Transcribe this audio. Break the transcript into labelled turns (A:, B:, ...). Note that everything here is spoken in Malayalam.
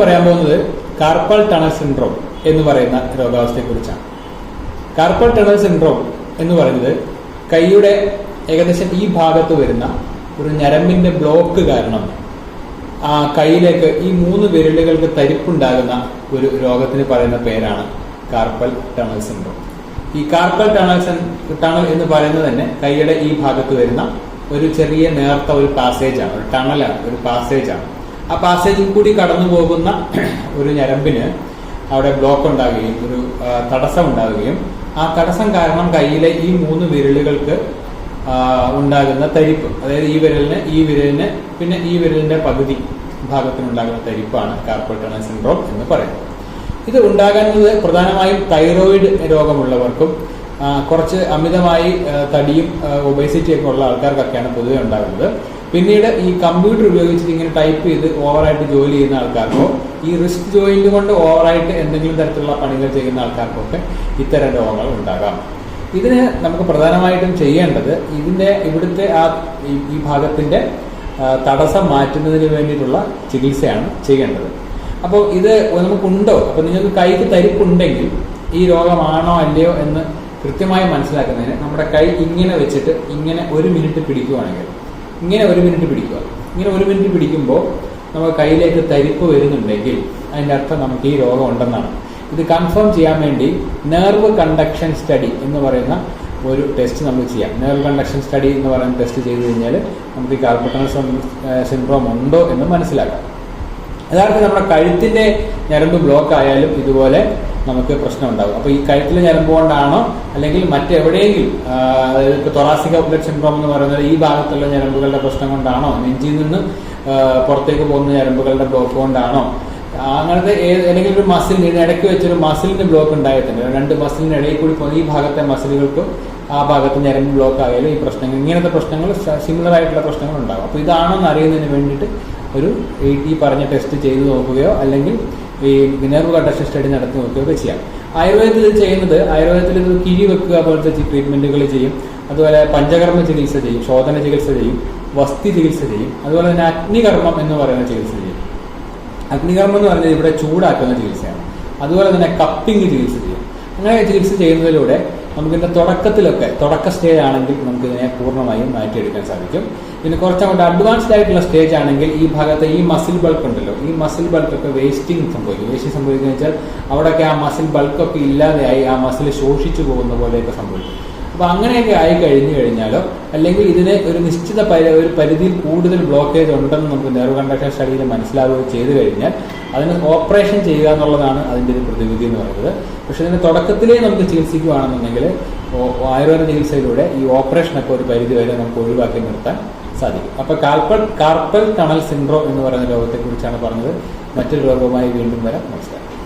A: പറയാൻ പോകുന്നത്? കാർപ്പൽ ടണൽ സിൻഡ്രോം എന്ന് പറയുന്ന രോഗാവസ്ഥയെക്കുറിച്ചാണ്. കാർപ്പൽ ടണൽ സിൻഡ്രോം എന്ന് പറയുന്നത് കൈയുടെ ഏകദേശം ഈ ഭാഗത്ത് വരുന്ന ഒരു ഞരമ്പിന്റെ ബ്ലോക്ക് കാരണം ആ കൈയിലേക്ക് ഈ മൂന്ന് വിരലുകൾക്ക് തരിപ്പുണ്ടാകുന്ന ഒരു രോഗത്തിന് പറയുന്ന പേരാണ് കാർപ്പൽ ടണൽ സിൻഡ്രോം. ഈ കാർപ്പൽ ടണൽ ടണൽ എന്ന് പറയുന്നത് തന്നെ കൈയുടെ ഈ ഭാഗത്ത് വരുന്ന ഒരു ചെറിയ നേർത്ത ഒരു പാസേജാണ് ഒരു ടണലാണ് ഒരു പാസേജ് ആണ്. ആ പാസേജിൽ കൂടി കടന്നു പോകുന്ന ഒരു ഞരമ്പിന് അവിടെ ബ്ലോക്ക് ഉണ്ടാവുകയും ഒരു തടസ്സം ഉണ്ടാവുകയും ആ തടസ്സം കാരണം കയ്യിലെ ഈ മൂന്ന് വിരലുകൾക്ക് ഉണ്ടാകുന്ന തരിപ്പ്. അതായത് ഈ വിരലിന് ഈ വിരലിന് പിന്നെ ഈ വിരലിന്റെ പകുതി ഭാഗത്തിനുണ്ടാകുന്ന തരിപ്പാണ് കാർപ്പൽ സിൻഡ്രോം എന്ന് പറയുന്നത്. ഇത് ഉണ്ടാകുന്നത് പ്രധാനമായും തൈറോയിഡ് രോഗമുള്ളവർക്കും കുറച്ച് അമിതമായി തടിയും ഒബേസിറ്റിയൊക്കെ ഉള്ള ആൾക്കാർക്കൊക്കെയാണ് പൊതുവെ ഉണ്ടാകുന്നത്. പിന്നീട് ഈ കമ്പ്യൂട്ടർ ഉപയോഗിച്ചിട്ട് ഇങ്ങനെ ടൈപ്പ് ചെയ്ത് ഓവറായിട്ട് ജോലി ചെയ്യുന്ന ആൾക്കാർക്കോ ഈ റിസ്റ്റ് ജോയിന്റ് കൊണ്ട് ഓവറായിട്ട് എന്തെങ്കിലും തരത്തിലുള്ള പണികൾ ചെയ്യുന്ന ആൾക്കാർക്കൊക്കെ ഇത്തരം രോഗങ്ങൾ ഉണ്ടാകാം. ഇതിന് നമുക്ക് പ്രധാനമായിട്ടും ചെയ്യേണ്ടത് ഇതിന്റെ ഇവിടുത്തെ ആ ഈ- ഭാഗത്തിന്റെ തടസ്സം മാറ്റുന്നതിന് വേണ്ടിയിട്ടുള്ള ചികിത്സയാണ് ചെയ്യേണ്ടത്. അപ്പോൾ ഇത് നമുക്കുണ്ടോ? അപ്പോൾ നിങ്ങൾക്ക് കൈക്ക് തരിപ്പുണ്ടെങ്കിൽ ഈ രോഗമാണോ അല്ലയോ എന്ന് കൃത്യമായി മനസ്സിലാക്കുന്നതിന് നമ്മുടെ കൈ ഇങ്ങനെ വെച്ചിട്ട് ഇങ്ങനെ ഒരു മിനിറ്റ് പിടിക്കുവാണെങ്കിൽ ഇങ്ങനെ ഒരു മിനിറ്റ് പിടിക്കുക. ഇങ്ങനെ ഒരു മിനിറ്റ് പിടിക്കുമ്പോൾ നമ്മൾ കയ്യിലേക്ക് തരിപ്പ് വരുന്നുണ്ടെങ്കിൽ അതിന്റെ അർത്ഥം നമുക്ക് ഈ രോഗം ഉണ്ടെന്നാണ്. ഇത് കൺഫേം ചെയ്യാൻ വേണ്ടി നെർവ് കണ്ടക്ഷൻ സ്റ്റഡി എന്ന് പറയുന്ന ഒരു ടെസ്റ്റ് നമ്മൾ ചെയ്യാം. നെർവ് കണ്ടക്ഷൻ സ്റ്റഡി എന്ന് പറയുന്ന ടെസ്റ്റ് ചെയ്ത് കഴിഞ്ഞാൽ നമുക്ക് ഈ കാർപ്പറ്റണൽ സിൻഡ്രോം ഉണ്ടോ എന്ന് മനസ്സിലാക്കാം. യഥാർത്ഥത്തിൽ നമ്മുടെ കഴുത്തിന്റെ ഞരമ്പ് ബ്ലോക്ക് ആയാലും ഇതുപോലെ നമുക്ക് പ്രശ്നം ഉണ്ടാകും അപ്പോൾ ഈ കഴുത്തിലെ ഞരമ്പ് കൊണ്ടാണോ അല്ലെങ്കിൽ മറ്റെവിടെയെങ്കിലും അതായത് ഇപ്പോൾ തൊറാസിക സിൻഡ്രോം എന്ന് പറയുന്നത് ഈ ഭാഗത്തുള്ള ഞരമ്പുകളുടെ പ്രശ്നം കൊണ്ടാണോ? നെഞ്ചിൽ നിന്ന് പുറത്തേക്ക് പോകുന്ന ഞരമ്പുകളുടെ ബ്ലോക്ക് കൊണ്ടാണോ? അങ്ങനത്തെ അല്ലെങ്കിൽ ഒരു മസിലിന് ഇടയ്ക്ക് വെച്ചൊരു മസിലിന് ബ്ലോക്ക് ഉണ്ടായിട്ടുണ്ട്. രണ്ട് മസിലിന് ഇടയിൽ കൂടി പോകുന്ന ഈ ഭാഗത്തെ മസിലുകൾക്കും ആ ഭാഗത്ത് ഞരമ്പ് ബ്ലോക്ക് ആയാലും ഈ പ്രശ്നങ്ങൾ ഇങ്ങനത്തെ പ്രശ്നങ്ങൾ സിമിലർ ആയിട്ടുള്ള പ്രശ്നങ്ങൾ ഉണ്ടാകും. അപ്പോൾ ഇതാണോ എന്ന് അറിയുന്നതിന് വേണ്ടിയിട്ട് ഒരു ഈ പറഞ്ഞ ടെസ്റ്റ് ചെയ്ത് നോക്കുകയോ അല്ലെങ്കിൽ ഈ നെർവ് ഘട്ട സ്റ്റഡി നടത്തി നോക്കുകയോ ഒക്കെ ചെയ്യാം. ആയുർവേദത്തിൽ ഇത് ചെയ്യുന്നത് ആയുർവേദത്തിൽ ഇത് കിഴി വെക്കുക പോലത്തെ ട്രീറ്റ്മെന്റുകൾ ചെയ്യും. അതുപോലെ പഞ്ചകർമ്മ ചികിത്സ ചെയ്യും ശോധന ചികിത്സ ചെയ്യും വസ്തി ചികിത്സ ചെയ്യും. അതുപോലെ തന്നെ അഗ്നികർമ്മം എന്ന് പറയുന്ന ചികിത്സ ചെയ്യും. അഗ്നികർമ്മം എന്ന് പറഞ്ഞാൽ ഇവിടെ ചൂടാക്കുന്ന ചികിത്സയാണ്. അതുപോലെ തന്നെ കപ്പിംഗ് ചികിത്സ ചെയ്യും. അങ്ങനെ ചികിത്സ ചെയ്യുന്നതിലൂടെ നമുക്കിതിന്റെ തുടക്കത്തിലൊക്കെ തുടക്ക സ്റ്റേജ് ആണെങ്കിൽ നമുക്കിതിനെ പൂർണമായും മാറ്റിയെടുക്കാൻ സാധിക്കും. പിന്നെ കുറച്ചങ്ങോട്ട് അഡ്വാൻസ്ഡ് ആയിട്ടുള്ള സ്റ്റേജ് ആണെങ്കിൽ ഈ ഭാഗത്തെ ഈ മസിൽ ബൾക്ക് ഉണ്ടല്ലോ ഈ മസിൽ ബൾക്കൊക്കെ വേസ്റ്റിംഗ് സംഭവിക്കും. വേസ്റ്റിംഗ് സംഭവിക്കുന്നത് വെച്ചാൽ അവിടെയൊക്കെ ആ മസിൽ ബൾക്കൊക്കെ ഇല്ലാതെയായി ആ മസിൽ ശോഷിച്ചു പോകുന്ന പോലെയൊക്കെ സംഭവിക്കും. അപ്പൊ അങ്ങനെയൊക്കെ ആയി കഴിഞ്ഞു കഴിഞ്ഞാലോ അല്ലെങ്കിൽ ഇതിന് ഒരു നിശ്ചിത പരി ഒരു പരിധിയിൽ കൂടുതൽ ബ്ലോക്കേജ് ഉണ്ടെന്ന് നമുക്ക് നെർവ് കണ്ടക്ഷൻ സ്റ്റഡിയിൽ മനസ്സിലാവുകയും ചെയ്തു കഴിഞ്ഞാൽ അതിന് ഓപ്പറേഷൻ ചെയ്യുക എന്നുള്ളതാണ് അതിന്റെ ഒരു പ്രതിവിധി എന്ന് പറയുന്നത്. പക്ഷെ ഇതിന് തുടക്കത്തിലേ നമുക്ക് ചികിത്സിക്കുകയാണെന്നുണ്ടെങ്കിൽ ആയുർവേദ ചികിത്സയിലൂടെ ഈ ഓപ്പറേഷനൊക്കെ ഒരു പരിധി വരെ നമുക്ക് ഒഴിവാക്കി നിർത്താൻ സാധിക്കും. അപ്പൊ കാർപ്പൽ കാർപ്പൽ ടണൽ സിൻഡ്രോം എന്ന് പറയുന്ന രോഗത്തെക്കുറിച്ചാണ് പറഞ്ഞത്. മറ്റൊരു രോഗവുമായി വീണ്ടും വരാം. നമസ്കാരം.